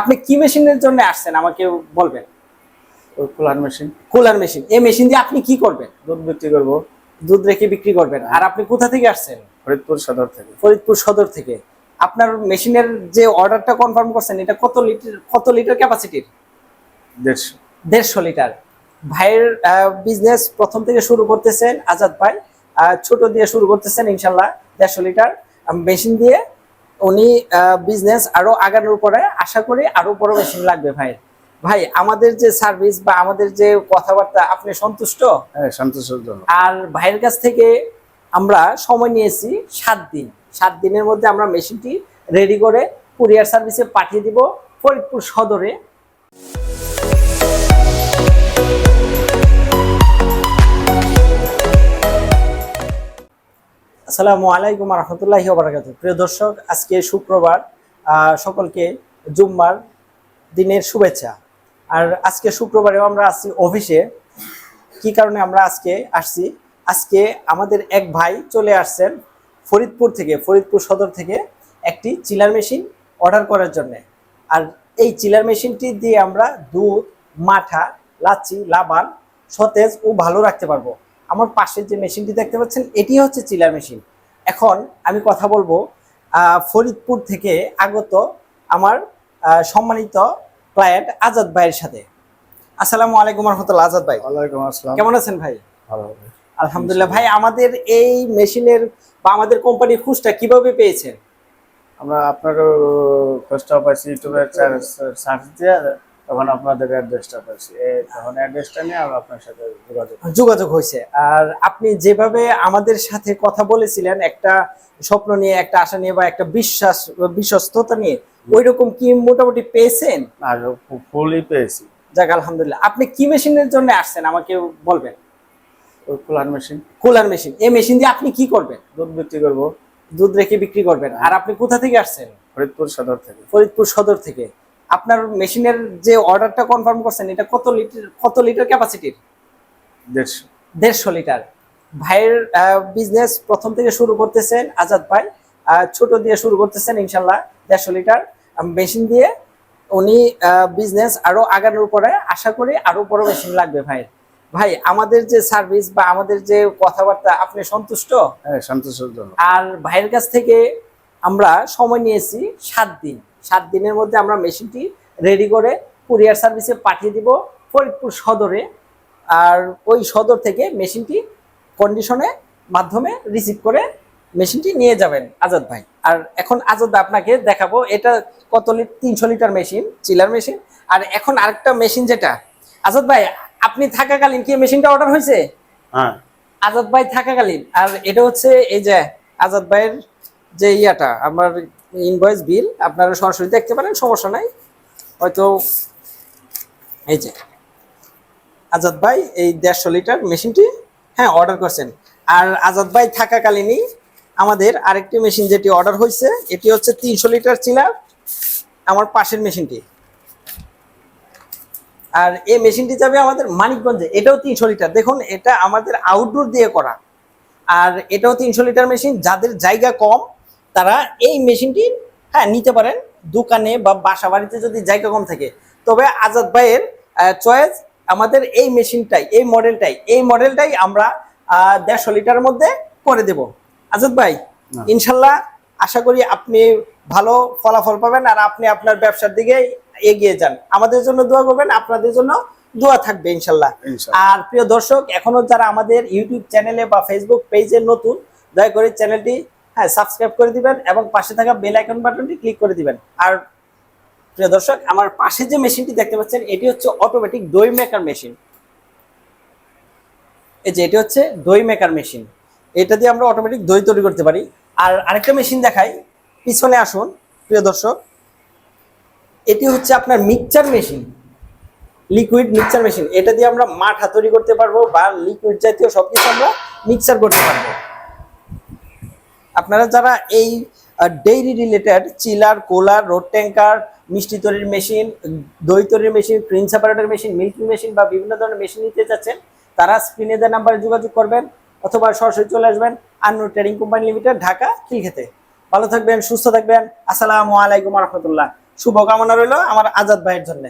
আপনি কি মেশিনের জন্য আসছেন? আমাকে বলবেন। Cooler machine. Cooler machine. এই মেশিন দিয়ে আপনি কি করবেন? দুধ বিক্রি করব। দুধ রেখে বিক্রি করবেন। আর আপনি কোথা থেকে আসছেন? ফরিদপুর সদর থেকে। ফরিদপুর সদর থেকে। আপনার মেশিনের যে অর্ডারটা কনফার্ম করছেন এটা কত লিটার কত লিটার ক্যাপাসিটির? দেড়শো। দেড়শো লিটার। ভাইয়ের বিজনেস প্রথম থেকে শুরু করতেছেন আজাদ ভাই। ছোট দিয়ে শুরু করতেছেন ইনশাল্লাহ দেড়শো লিটার। মেশিন দিয়ে উনি বিজনেস আরও আগানোর পরে আশা করি আরও বড় মেশিন লাগবে ভাই। ভাই আমাদের যে সার্ভিস বা আমাদের যে কথাবার্তা আপনি সন্তুষ্ট? হ্যাঁ সন্তোষজনক আর ভাইয়ের কাছ থেকে আমরা সময় নিয়েছি সাত দিন। সাত দিনের মধ্যে আমরা মেশিনটি রেডি করে কুরিয়ার সার্ভিসে পাঠিয়ে দিব ফরিদপুর সদরে। আসসালামু আলাইকুম রহমতুল্লাহি বারাকাত প্রিয় দর্শক, আজকে শুক্রবার সকলকে জুম্মার দিনের শুভেচ্ছা। আর আজকে শুক্রবারেও আমরা আসছি অফিসে। কি কারণে আমরা আজকে আসছি? আজকে আমাদের এক ভাই চলে আসছেন ফরিদপুর থেকে, ফরিদপুর সদর থেকে একটি চিলার মেশিন অর্ডার করার জন্য। আর এই চিলার মেশিনটি দিয়ে আমরা দুধ, মাঠা, লাচ্ছি, লাবান, সতেজ ও ভালো রাখতে পারব। আমার পাশের যে মেশিনটি দেখতে পাচ্ছেন এটি হচ্ছে চিলার মেশিন। এখন আমি কথা বলব ফরিদপুর থেকে আগত আমার সম্মানিত ক্লায়েন্ট আজাদ ভাইয়ের সাথে। আসসালামু আলাইকুম রহমতুল্লাহ আজাদ ভাই। ওয়ালাইকুম আসসালাম। কেমন আছেন ভাই? ভালো। আলহামদুলিল্লাহ ভাই আমাদের এই মেশিনের বা আমাদের কোম্পানির খুঁজটা কীভাবে পেয়েছেন? আমরা আপনার খোঁজটা পাইছি ইউটিউবে সার্চ দিয়ে তখন আপনাদের অ্যাড্রেসটা পাইছি। তখন অ্যাড্রেসটা নিয়ে আমরা আপনার সাথে যোগাযোগ যোগাযোগ হয়েছে। আর আপনি যেভাবে আমাদের সাথে কথা বলেছিলেন একটা স্বপ্ন নিয়ে একটা আশা নিয়ে বা একটা বিশ্বাস বিশ্বস্ততা নিয়ে ওই রকম কি মোটামুটি পেয়েছেন? আর ফুলই পেয়েছি। যাক আলহামদুলিল্লাহ। আপনি কি মেশিনের জন্য আসছেন? আমাকে বলবেন। Cooler machine. Cooler machine. এই মেশিন দিয়ে আপনি কি করবেন? দুধ বিক্রি করব। দুধ রেখে বিক্রি করবেন। আর আপনি কোথা থেকে আসছেন? ফরিদপুর সদর থেকে। ফরিদপুর সদর থেকে। আপনার মেশিনের যে অর্ডারটা কনফার্ম করছেন এটা কত লিটার কত লিটার ক্যাপাসিটির দেড়শো। দেড়শো লিটার। ভাইয়ের বিজনেস প্রথম থেকে শুরু করতেছেন আজাদ ভাই ছোট দিয়ে শুরু করতেছেন ইনশাল্লাহ দেড়শো লিটার। মেশিন দিয়ে উনি বিজনেস আরও আগানোর পরে আশা করি আরও বড় মেশিন লাগবে ভাই ভাই আমাদের যে সার্ভিস বা আমাদের যে কথাবার্তা আপনি সন্তুষ্ট? হ্যাঁ সন্তোষজনক আর ভাইয়ের কাছ থেকে আমরা সময় নিয়েছি সাত দিন। সাত দিনের মধ্যে আমরা মেশিনটি রেডি করে কুরিয়ার সার্ভিসে পাঠিয়ে দিব ফরিদপুর সদরে। আর ওই সদর থেকে মেশিনটি কন্ডিশনে মাধ্যমে রিসিভ করে মেশিনটি নিয়ে যাবেন আজাদ ভাই। আর এখন আজাদ আপনাকে দেখাবো এটা কত লিটার তিনশো লিটার মেশিন চিলার মেশিন। আর এখন আরেকটা মেশিন যেটা আজাদ ভাই আপনি থাকাকালীন কি মেশিনটা অর্ডার হয়েছে? হ্যাঁ। আজাদ ভাই থাকাকালীন। আর এটা হচ্ছে এই যে আজাদ ভাইয়ের যে ইয়াটা আমার ইনভয়েস বিল আপনারা সরাসরি দেখতে পারেন, সমস্যা নাই। হয়তো এই যে, আজাদ ভাই, এই দেড়শো লিটার মেশিনটি হ্যাঁ অর্ডার করছেন। আর আজাদ ভাই থাকাকালীনই আমাদের আরেকটি মেশিন যেটি অর্ডার হয়েছে, এটি হচ্ছে তিনশো লিটার চিলার, আমার পাশের মেশিনটি। আর এই মেশিনটি যাবে আমাদের মানিকগঞ্জে, এটাও তিনশো লিটার। দেখুন, এটা আমাদের আউটডোর দিয়ে করা। আর এটাও তিনশো লিটার মেশিন, যাদের জায়গা কম তারা এই মেশিনটি হ্যাঁ নিতে পারেন দোকানে বা বাসা বাড়িতে যদি জায়গা কম থাকে। তবে আজাদ ভাইয়ের চয়েস আমাদের এই মেশিনটাই এই মডেলটাই এই মডেলটাই আমরা দেড়শো লিটারের মধ্যে করে দেব। আজাদ ভাই ইনশাল্লাহ আশা করি আপনি ভালো ফলাফল পাবেন আর আপনি আপনার ব্যবসার দিকে এগিয়ে যান। আমাদের জন্য দোয়া করবেন আপনাদের জন্য দোয়া থাকবে ইনশাল্লাহ। ইনশাল্লাহ। আর প্রিয় দর্শক এখনও যারা আমাদের ইউটিউব চ্যানেলে বা ফেসবুক পেজে নতুন দয়া করে চ্যানেলটি হ্যাঁ সাবস্ক্রাইব করে দিবেন এবং পাশে থাকা বেল আইকন বাটনটি ক্লিক করে দিবেন। আর প্রিয় দর্শক, আমার পাশে যে মেশিনটি দেখতে পাচ্ছেন, এটি হচ্ছে অটোমেটিক দই মেকার মেশিন এই যে, এটি হচ্ছে দই মেকার মেশিন এটা দিয়ে আমরা অটোমেটিক দই তৈরি করতে পারি। আর আরেকটা মেশিন দেখাই। পিছনে আসুন, প্রিয় দর্শক। এটি হচ্ছে আপনার mixture machine liquid mixture machine এটা দিয়ে আমরা মাঠা তৈরি করতে পারব বা লিকুইড জাতীয় সবকিছু আমরা মিক্সচার করতে পারব। আপনারা যারা এই dairy related chiller, cooler road tanker মিষ্টি তৈরির মেশিন দই তৈরির machine cream separator machine milking machine বা বিভিন্ন ধরনের মেশিন নিতে যাচ্ছেন, তারা স্ক্রিনে দেওয়া নাম্বারে যোগাযোগ করবেন অথবা সরাসরি চলে আসবেন Annu trading company limited Dhaka, খিলখেতে। ভালো থাকবেন, সুস্থ থাকবেন। আসসালামু আলাইকুম রহমতুল্লাহ। শুভকামনা রইল আমার আজাদ ভাইয়ের জন্য।